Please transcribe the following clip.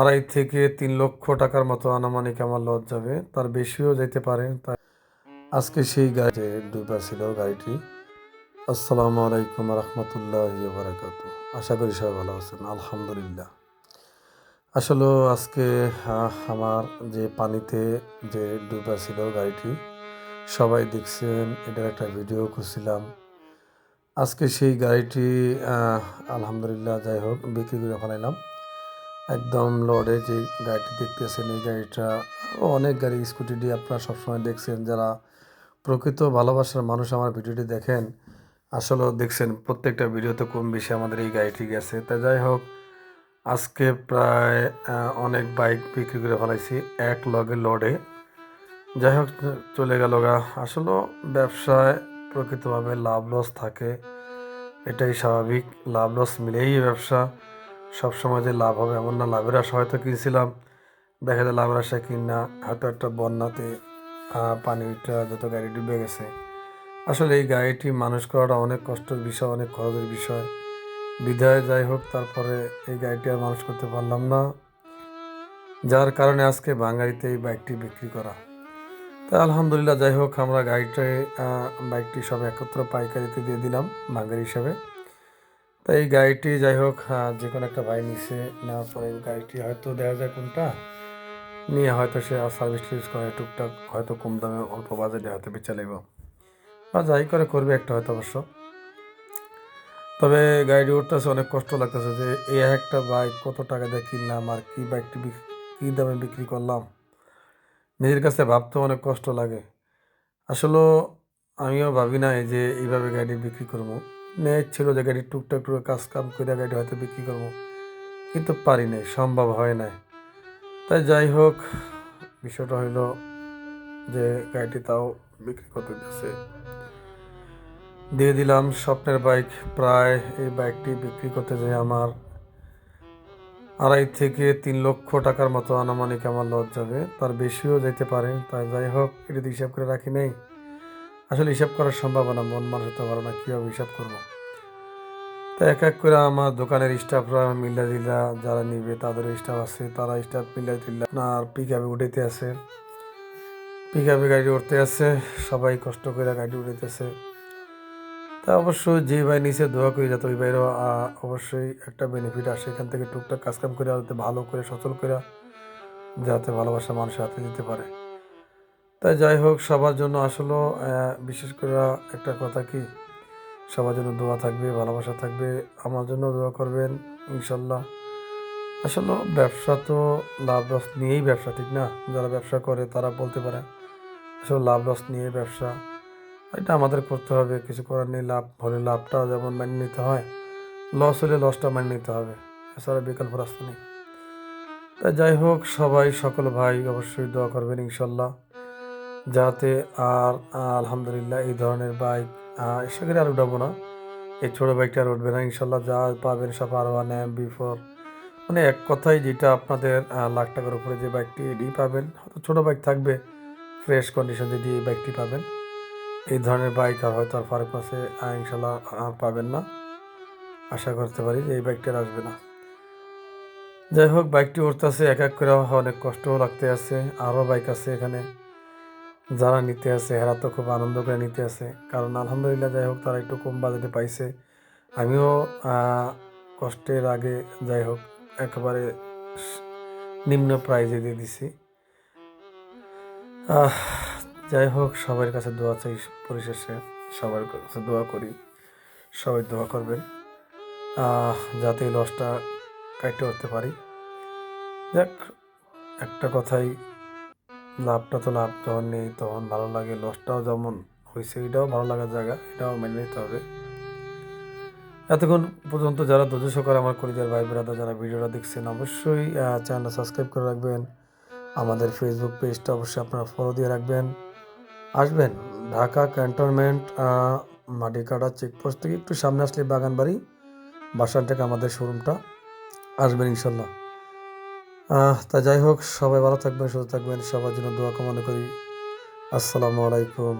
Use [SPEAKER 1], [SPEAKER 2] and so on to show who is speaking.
[SPEAKER 1] আড়াই থেকে তিন লক্ষ টাকার মতো আনুমানিক আমার লস যাবে। তার বেশিও যেতে পারে। তাই আজকে সেই গাড়িতে ডুবা ছিল গাড়িটি। আসসালামু আলাইকুম রহমতুল্লাহ বারাকাত আশা করি সবাই ভালো আছেন। আলহামদুলিল্লাহ। আসলে আজকে আমার যে পানিতে যে ডুবা ছিল গাড়িটি, সবাই দেখছেন, এটার একটা ভিডিও করছিলাম। আজকে সেই গাড়িটি আলহামদুলিল্লাহ যাই হোক, বিক্রি করে ফেলাইলাম। একদম লোডে যে গাড়িটি দেখতেছেন, এই গাড়িটা অনেক গাড়ি স্কুটি দিয়ে আপনারা সবসময় দেখছেন। যারা প্রকৃত ভালোবাসার মানুষ আমার ভিডিওটি দেখেন আসলে দেখছেন প্রত্যেকটা ভিডিওতে কম বেশি আমাদের এই গাড়িটি গেছে। তা যাই হোক, আজকে প্রায় অনেক বাইক বিক্রি করে ফেলাইছি এক লগে লোডে যাই হোক, চলে গেল গা। আসলে ব্যবসায় প্রকৃতভাবে লাভ লস থাকে, এটাই স্বাভাবিক। লাভ লস মিলেই ব্যবসা। সবসময় যে লাভ হবে এমন না। লাভের আশা হয়তো কিনছিলাম। দেখা যায় লাভের আশা কিনা, হয়তো একটা বন্যাতে পানিটা যত গাড়ি ডুবে গেছে। আসলে এই গাড়িটি মানুষ করাটা অনেক কষ্টের বিষয়, অনেক খরচের বিষয়। বিধায় যাই হোক, তারপরে এই গাড়িটি আর মানুষ করতে পারলাম না। যার কারণে আজকে বাঙালিতে এই বাইকটি বিক্রি করা। তা আলহামদুলিল্লাহ, যাই হোক, আমরা গাড়িটায় বাইকটি সব একত্র পাইকারিতে দিয়ে দিলাম, বাঙালি হিসাবে। তা এই গাড়িটি যাই হোক যে কোনো একটা ভাই নিছে, নেওয়ার পরে গাড়িটি হয়তো দেখা যায় কোনটা নিয়ে হয়তো সে সার্ভিস টার্ভিস করে টুকটাক হয়তো কম দামে অল্প বাজেটে হয়তো বেচা লাগব বা যাই করে করবে একটা হয়তো অবশ্য। তবে গাড়ি উঠতেছে, অনেক কষ্ট লাগতেছে যে এই একটা বাইক কত টাকা দিয়ে কিনলাম আর কী বাইকটি কী দামে বিক্রি করলাম। নিজের কাছে ভাবতে অনেক কষ্ট লাগে। আসলে আমিও ভাবি নাই যে এইভাবে গাড়ি বিক্রি করব। নেয় ছিল যে গাড়ি টুকটাক টুকটাক কাজ কাম করে গাড়ি হয়তো বিক্রি করব। কিন্তু পারি নাই, সম্ভব হয় নাই। তাই যাই হোক, বিষয়টা হইল যে গাড়িটি তাও বিক্রি করতে দিচ্ছে দিয়ে দিলাম স্বপ্নের বাইক। প্রায় এই বাইকটি বিক্রি করতে যাই আমার আড়াই থেকে তিন লক্ষ টাকার মতো আনুমানিক আমার লস যাবে। তার বেশিও যেতে পারে, তাই যাই হোক, এটি হিসাব করে রাখি নেই। আসলে হিসাব করার সম্ভাবনা, মন মানুষ তো পারো না, কীভাবে হিসাব করব? তো এক এক করে আমার দোকানের স্টাফরা মিল্লা দিলা যারা নিবে, তাদের স্টাফ আছে, তারা স্টাফ মিল্লা দিল্লা আর পিক আপে উঠাইতে আছে। পিক আপে গাড়ি উঠতে আছে, সবাই কষ্ট করে গাড়ি উঠাইতেছে তা অবশ্যই যে ভাই নিচে দোয়া করি যাতে ওই ভাইয়েরও অবশ্যই একটা বেনিফিট আসে, এখান থেকে টুকটাক কাজকাম করে যাতে ভালো করে, সচল করে, যাতে ভালোবাসা মানুষের হাতে দিতে পারে। তাই যাই হোক, সবার জন্য আসলে বিশেষ করে একটা কথা কি, সবার জন্য দোয়া থাকবে, ভালোবাসা থাকবে, আমার জন্য দোয়া করবেন, ইনশাল্লাহ। আসলে ব্যবসা তো লাভ লস নিয়েই ব্যবসা, ঠিক না? যারা ব্যবসা করে তারা বলতে পারে, আসলে লাভ লস নিয়ে ব্যবসা। এটা আমাদের করতে হবে, কিছু করার নেই, লাভ হলে লাভটা যেমন মেনে নিতে হয়, লস হলে লসটা মেনে নিতে হবে, এছাড়া বিকল্প রাস্তা নেই। তাই যাই হোক, সবাই, সকল ভাই অবশ্যই দোয়া করবেন, ইনশাল্লাহ। যাতে আর, আলহামদুলিল্লাহ এই ধরনের বাইক সেখানে আর উঠাবো না। এই ছোটো বাইকটা আর উঠবে না। ইনশাল্লাহ যা পাবেন সব আর ওয়ান এম বিফোর মানে এক কথাই যেটা আপনাদের লাখ টাকার উপরে যে বাইকটি এটি পাবেন, হয়তো ছোটো বাইক থাকবে ফ্রেশ কন্ডিশন যদি এই বাইকটি পাবেন। এই ধরনের বাইক আর হয়তো আর ফারুক মাসে ইনশাল্লাহ আর পাবেন না। আশা করতে পারি যে এই বাইকটি আর আসবে না। যাই হোক বাইকটি উঠতেছে, এক এক করে অনেক কষ্টও লাগতে আছে। আরও বাইক আছে এখানে। যারা নিতে আছে এরা তো খুব আনন্দ করে নিতে আছে কারণ আলহামদুলিল্লাহ যাই হোক, তারা একটু কম বাজেটে পাইছে। আমিও কষ্টের আগে যাই হোক, একেবারে নিম্ন প্রাইজে দিয়ে দিছি। যাই হোক, সবার কাছে দোয়া চাই পরিশেষে। সবার কাছে দোয়া করি, সবাই দোয়া করবেন। যাতে লসটা কাটতে উঠতে পারি। যাক, একটা কথাই লাভটা তো লাভ, যখন নেই তখন ভালো লাগে। লসটাও যেমন হয়েছে, এটাও ভালো লাগার জায়গা, এটাও মেনে নিতে হবে। এতক্ষণ পর্যন্ত যারা ধৈর্য করে আমার কলিজার ভাই ব্রাদার যারা ভিডিওটা দেখছেন, অবশ্যই চ্যানেলটা সাবস্ক্রাইব করে রাখবেন। আমাদের ফেসবুক পেজটা অবশ্যই আপনারা ফলো দিয়ে রাখবেন। আসবেন ঢাকা ক্যান্টনমেন্ট মাটিকাটা চেকপোস্ট থেকে একটু সামনে আসলে বাগানবাড়ি, বাসার থেকে আমাদের শোরুমটা আসবেন ইনশাল্লাহ। তা যাই হোক, সবাই ভালো থাকবেন, সুস্থ থাকবেন, সবার জন্য দোয়া কামনা করি। আসসালামু আলাইকুম।